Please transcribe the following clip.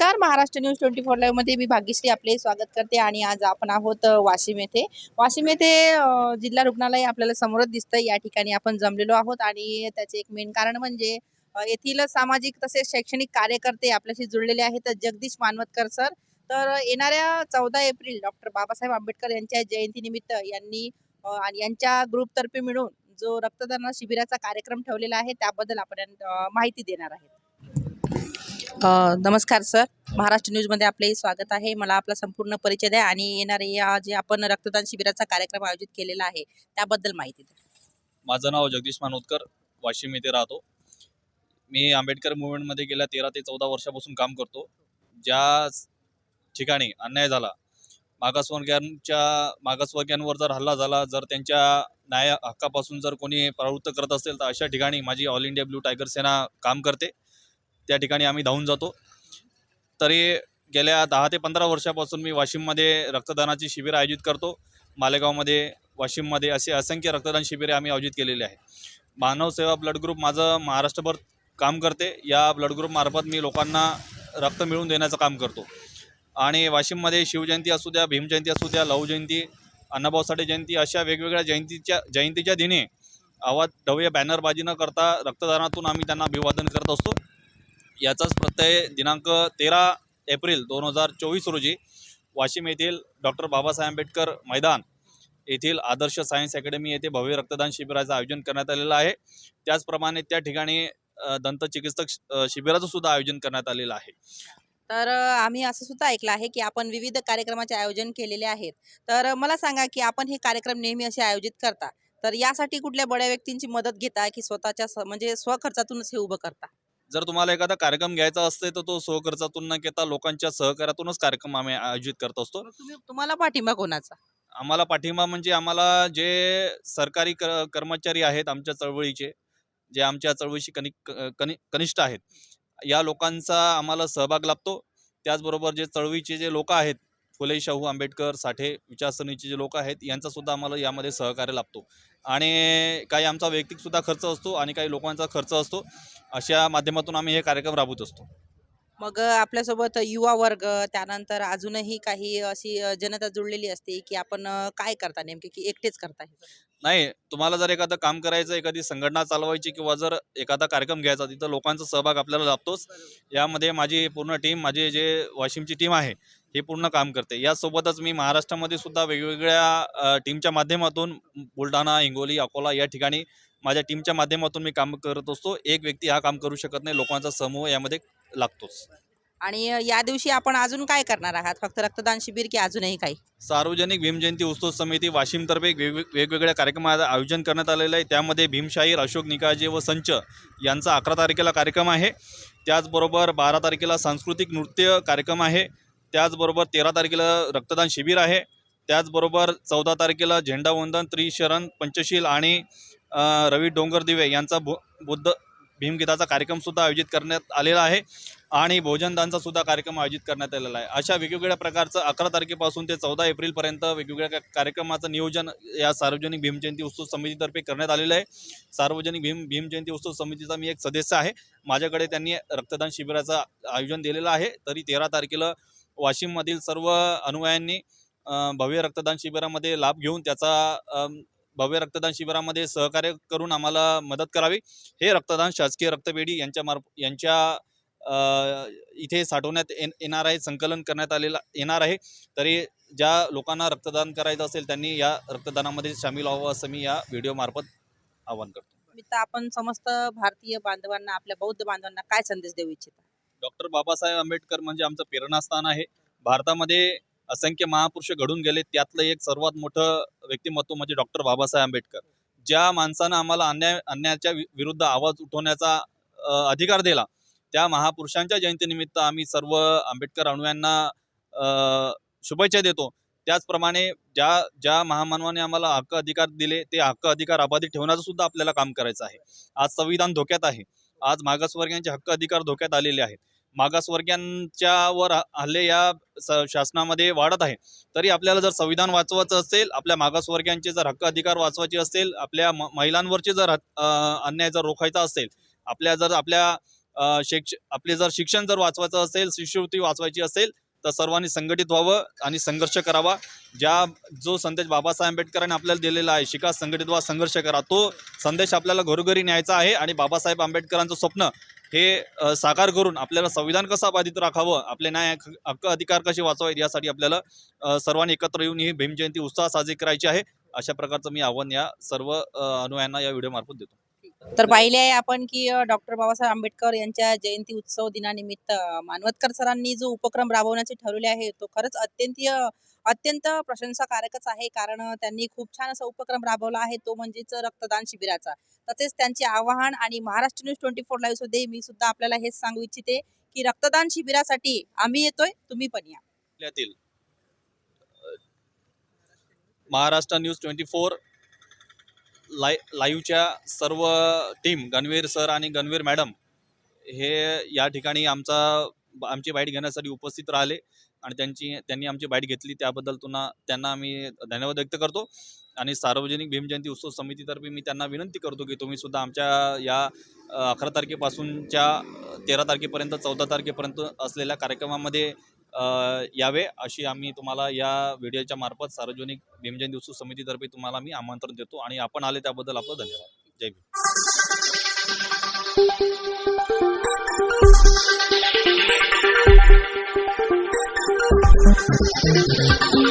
नमस्कार. Maharashtra news twenty four लाईव्हमध्ये मी भाग्यश्री आपले स्वागत करते आणि आज आपण आहोत वाशिम येथे. वाशिम येथे जिल्हा रुग्णालय आपल्याला समोरच दिसतं या ठिकाणी आपण जमलेलो आहोत आणि त्याचे एक मेन कारण म्हणजे येथील सामाजिक तसेच शैक्षणिक कार्यकर्ते आपल्याशी जुळलेले आहेत. जगदीश मानवतकर सर. तर येणाऱ्या चौदा एप्रिल डॉक्टर बाबासाहेब आंबेडकर यांच्या जयंतीनिमित्त यांनी आणि यांच्या ग्रुपतर्फे मिळून जो रक्तदान शिबिराचा कार्यक्रम ठेवलेला आहे त्याबद्दल आपण माहिती देणार आहेत. नमस्कार सर. महाराष्ट्र न्यूजमध्ये आपले स्वागत आहे. मला आपला संपूर्ण परिचय द्या आणि येणारे या जे आपण रक्तदान शिबिराचा कार्यक्रम आयोजित केलेला आहे त्याबद्दल माहिती द्या. माझं नाव जगदीश मानोदकर वाशिम येथे राहतो. मी आंबेडकर मुवमेंटमध्ये गेल्या तेरा ते चौदा वर्षापासून काम करतो. ज्या ठिकाणी अन्याय झाला मागासवर्गीयांच्या मागासवर्गीयांवर जर हल्ला झाला जर त्यांच्या न्याय हक्कापासून जर कोणी प्रवृत्त करत असेल तर अशा ठिकाणी माझी all India blue tiger Sena काम करते. त्या ठिकाणी आम्ही धावून जातो. तरी गेल्या दहा ते पंधरा वर्षापासून मी वाशिममध्ये रक्तदानाची शिबिरं आयोजित करतो. मालेगावमध्ये वाशिममध्ये असे असंख्य रक्तदान शिबिरे आम्ही आयोजित केलेली आहे मानव सेवा ब्लड ग्रुप माझं महाराष्ट्रभर काम करते. या ब्लड ग्रुपमार्फत मी लोकांना रक्त मिळवून देण्याचं काम करतो. आणि वाशिममध्ये शिवजयंती असू द्या भीमजयंती असू द्या लहू जयंती अण्णाभाऊ साठे जयंती अशा वेगवेगळ्या जयंतीच्या जयंतीच्या दिनी आवाज ढवळे बॅनरबाजी न करता रक्तदानातून आम्ही त्यांना अभिवादन करत असतो. याचाच प्रत्यय दिनांक तेरा एप्रिल दोन हजार चोवीस रोजी वाशिम येथील डॉक्टर बाबासाहेब आंबेडकर मैदान येथील आदर्श सायन्स अकॅडमी येथे भव्य रक्तदान शिबिराचं आयोजन करण्यात आलेलं आहे. त्याचप्रमाणे त्या ठिकाणी दंतचिकित्सक शिबिराचं सुद्धा आयोजन करण्यात आलेलं आहे. तर आम्ही असं सुद्धा ऐकलं आहे की आपण विविध कार्यक्रमाचे आयोजन केलेले आहेत. तर मला सांगा की आपण हे कार्यक्रम नेहमी असे आयोजित करता? तर यासाठी कुठल्या बड्या व्यक्तींची मदत घेता की स्वतःच्या म्हणजे स्वखर्चातूनच हे उभं करता? जर तुम्हाला एखादा कार्यक्रम घ्यायचा असते तर तो स्वखर्चातून न घेता लोकांच्या सहकार्यातूनच कार्यक्रम आम्ही आयोजित करत असतो. मग तुम्ही तुम्हाला पाठिंबा कोणाचा? आम्हाला पाठिंबा म्हणजे आम्हाला जे सरकारी कर कर्मचारी आहेत आमच्या चळवळीचे जे आमच्या चळवळीशी कनि कनि कनिष्ठ आहेत या लोकांचा आम्हाला सहभाग लाभतो. त्याचबरोबर जे चळवळीचे जे लोक आहेत फुले शाहू आंबेडकर साठे विचारसरणीचे जे लोक आहेत यांचासुद्धा आम्हाला यामध्ये सहकार्य लाभतो. आणि काही आमचा वैयक्तिकसुद्धा खर्च असतो आणि काही लोकांचा खर्च असतो. अशा माध्यमातून आम्ही हे कार्यक्रम राबवत असतो. मग आपल्यासोबत युवा वर्ग त्यानंतर अजूनही काही अशी जनता जुळलेली असते की आपण काय करता नेमके की एकटेच करता हे? नाही तुम्हाला जर एखादं काम करायचं एखादी संघटना चालवायची किंवा जर एखादा कार्यक्रम घ्यायचा तिथं लोकांचा सहभाग आपल्याला लाभतोच. यामध्ये माझी पूर्ण टीम माझी जे वाशिमची टीम आहे ही पूर्ण काम करते. यासोबतच मी महाराष्ट्रामध्ये सुद्धा वेगवेगळ्या टीमच्या माध्यमातून बुलढाणा हिंगोली अकोला या ठिकाणी माझ्या टीमच्या माध्यमातून मी काम करत असतो. एक व्यक्ती हा काम करू शकत नाही लोकांचा समूह यामध्ये लागतोच. आणि या दिवशी आपण अजून काय करणार आहात? फक्त रक्तदान शिबिर की अजूनही काही? सार्वजनिक भीमजयंती उत्सव समिती वाशिमतर्फे वेगवेग वेगवेगळ्या कार्यक्रमाचं आयोजन करण्यात आलेलं आहे. त्यामध्ये भीमशाहीर अशोक निकाळजे व संच यांचा अकरा तारखेला कार्यक्रम आहे. त्याचबरोबर बारा तारखेला सांस्कृतिक नृत्य कार्यक्रम आहे. त्याचबरोबर तेरा तारखेला रक्तदान शिबिर आहे. त्याचबरोबर चौदा तारखेला झेंडावंदन त्रिशरण पंचशील आणि अ, रवी डोंगरदिवे यांचा बु बुद्ध भीमगीताचा कार्यक्रमसुद्धा आयोजित करण्यात आलेला आहे आणि भोजनदानचा सुद्धा कार्यक्रम आयोजित करण्यात आलेला आहे. अशा वेगवेगळ्या प्रकारचं अकरा तारखेपासून ते चौदा एप्रिलपर्यंत वेगवेगळ्या कार्यक्रमाचं नियोजन या सार्वजनिक भीमजयंती उत्सव समितीतर्फे करण्यात आलेलं आहे. सार्वजनिक भीम भीमजयंती उत्सव समितीचा मी एक सदस्य आहे. माझ्याकडे त्यांनी रक्तदान शिबिराचं आयोजन दिलेलं आहे. तरी तेरा तारखेला वाशिममधील सर्व अनुयायांनी भव्य रक्तदान शिबिरामध्ये लाभ घेऊन त्याचा भव्य रक्तदान शिबिरामध्ये सहकार्य करून आम्हाला मदत करावी. हे रक्तदान शासकीय रक्तपेढी यांच्या मार्फ यांच्या इथे साठवण्यात येणार आहे संकलन करण्यात आलेलं येणार आहे. तरी ज्या लोकांना रक्तदान करायचं असेल त्यांनी या रक्तदानामध्ये सामील व्हावं असं मी या व्हिडिओमार्फत आवाहन करतो. आपण समस्त भारतीय बांधवांना आपल्या बौद्ध बांधवांना काय संदेश देऊ इच्छिता? डॉक्टर बाबासाहेब आंबेडकर म्हणजे आमचं प्रेरणास्थान आहे. भारतामध्ये असंख्य महापुरुष घडून गेले. त्यातलं एक सर्वात मोठं व्यक्तिमत्व म्हणजे डॉक्टर बाबासाहेब आंबेडकर. ज्या माणसानं आम्हाला अन्याय अन्यायाच्या विरुद्ध आवाज उठवण्याचा अधिकार दिला त्या महापुरुषांच्या जयंतीनिमित्त आम्ही सर्व आंबेडकर अणुयांना शुभेच्छा देतो. त्याचप्रमाणे ज्या ज्या महामानवाने आम्हाला हक्क अधिकार दिले ते हक्क अधिकार अबाधित ठेवण्याचं सुद्धा आपल्याला काम करायचं आहे. आज संविधान धोक्यात आहे. आज मागासवर्गीयांचे हक्क अधिकार धोक्यात आलेले आहेत. मागासवर्गीयांच्या वर हल्ले या शासनामध्ये वाढत आहे. तरी आपल्याला जर संविधान वाचवायचं असेल आपल्या मागासवर्गीयांचे जर हक्क अधिकार वाचवायचे असेल आपल्या महिलांवरचे जर अन्याय जर रोखायचा असेल आपल्या जर आपल्या शिक्ष आपले जर शिक्षण जर वाचवायचं असेल शिष्यवृत्ती वाचवायची असेल तर सर्वांनी संघटित व्हावं आणि संघर्ष करावा. ज्या जो संदेश बाबासाहेब आंबेडकरांनी आपल्याला दिलेला आहे शिका संघटित व्हा संघर्ष करा. तो संदेश आपल्याला घरोघरी न्यायचा आहे आणि बाबासाहेब आंबेडकरांचं स्वप्न हे साकार करून आपल्याला संविधान कसं बाधित राखावं? आपले न्याय हक्क अधिकार कसे वाचवावेत? यासाठी आपल्याला सर्वांनी एकत्र येऊन ही भीमजयंती उत्साह साजरी करायची आहे. अशा प्रकारचं मी आव्हान या सर्व अनुयायांना या व्हिडिओमार्फत देतो. तर पाहिले आहे आपण की डॉक्टर बाबासाहेब आंबेडकर यांच्या जयंती उत्सव दिनानिमित्त मानवतकर सरांनी जो उपक्रम राबवण्याचे ठरवले आहे तो खरंच अत्यंत अत्यंत प्रशंसाकारकच आहे. कारण त्यांनी खूप छान असा उपक्रम राबवला आहे तो म्हणजेच रक्तदान शिबिराचा. तसेच त्यांचे आवाहन आणि Maharashtra news twenty four live सुद्धा मी सुद्धा आपल्याला हेच सांगू इच्छिते की रक्तदान शिबिरासाठी आम्ही येतोय तुम्ही पण या. महाराष्ट्र न्यूज ट्वेंटी फोर लाय लाईव्हच्या सर्व टीम गणवीर सर आणि गणवीर मॅडम हे या ठिकाणी आमचा आमची बाईट घेण्यासाठी उपस्थित राहिले आणि त्यांची त्यांनी आमची बाईट घेतली. त्याबद्दल तुना त्यांना आम्ही धन्यवाद व्यक्त करतो. आणि सार्वजनिक भीमजयंती उत्सव समितीतर्फे मी त्यांना विनंती करतो की तुम्ही सुद्धा आमच्या या अकरा तारखेपासूनच्या तेरा तारखेपर्यंत चौदा तारखेपर्यंत असलेल्या कार्यक्रमामध्ये यावे अशी आम्ही तुम्हाला या व्हिडिओच्या मार्फत सार्वजनिक भीमजयंती उत्सव समितीतर्फे तुम्हाला मी आमंत्रण देतो आणि आपण आले त्याबद्दल आपलं धन्यवाद. जय भीम.